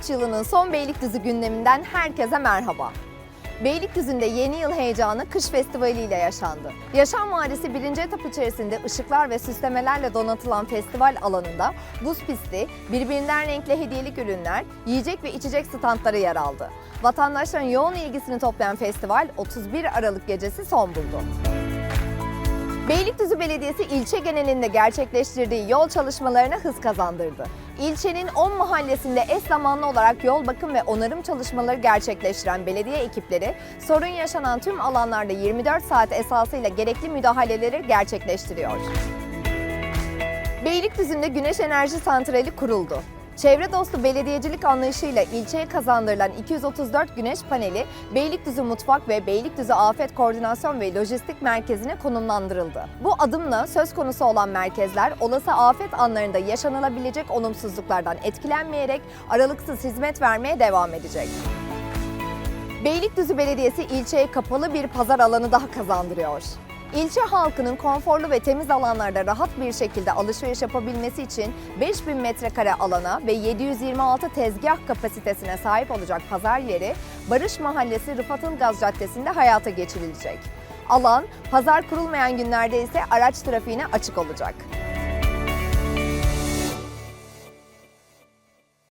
2023 yılının son Beylikdüzü gündeminden herkese merhaba. Beylikdüzü'nde yeni yıl heyecanı kış festivali ile yaşandı. Yaşam Vadisi birinci etap içerisinde ışıklar ve süslemelerle donatılan festival alanında buz pisti, birbirinden renkli hediyelik ürünler, yiyecek ve içecek standları yer aldı. Vatandaşların yoğun ilgisini toplayan festival 31 Aralık gecesi son buldu. Beylikdüzü Belediyesi ilçe genelinde gerçekleştirdiği yol çalışmalarına hız kazandırdı. İlçenin 10 mahallesinde eş zamanlı olarak yol bakım ve onarım çalışmaları gerçekleştiren belediye ekipleri sorun yaşanan tüm alanlarda 24 saat esasıyla gerekli müdahaleleri gerçekleştiriyor. Beylikdüzü'nde güneş enerji santrali kuruldu. Çevre dostu belediyecilik anlayışıyla ilçeye kazandırılan 234 güneş paneli Beylikdüzü Mutfak ve Beylikdüzü Afet Koordinasyon ve Lojistik Merkezi'ne konumlandırıldı. Bu adımla söz konusu olan merkezler olası afet anlarında yaşanılabilecek olumsuzluklardan etkilenmeyerek aralıksız hizmet vermeye devam edecek. Beylikdüzü Belediyesi ilçeye kapalı bir pazar alanı daha kazandırıyor. İlçe halkının konforlu ve temiz alanlarda rahat bir şekilde alışveriş yapabilmesi için 5000 metrekare alana ve 726 tezgah kapasitesine sahip olacak pazar yeri Barış Mahallesi Rıfat Ilgaz Caddesi'nde hayata geçirilecek. Alan, pazar kurulmayan günlerde ise araç trafiğine açık olacak.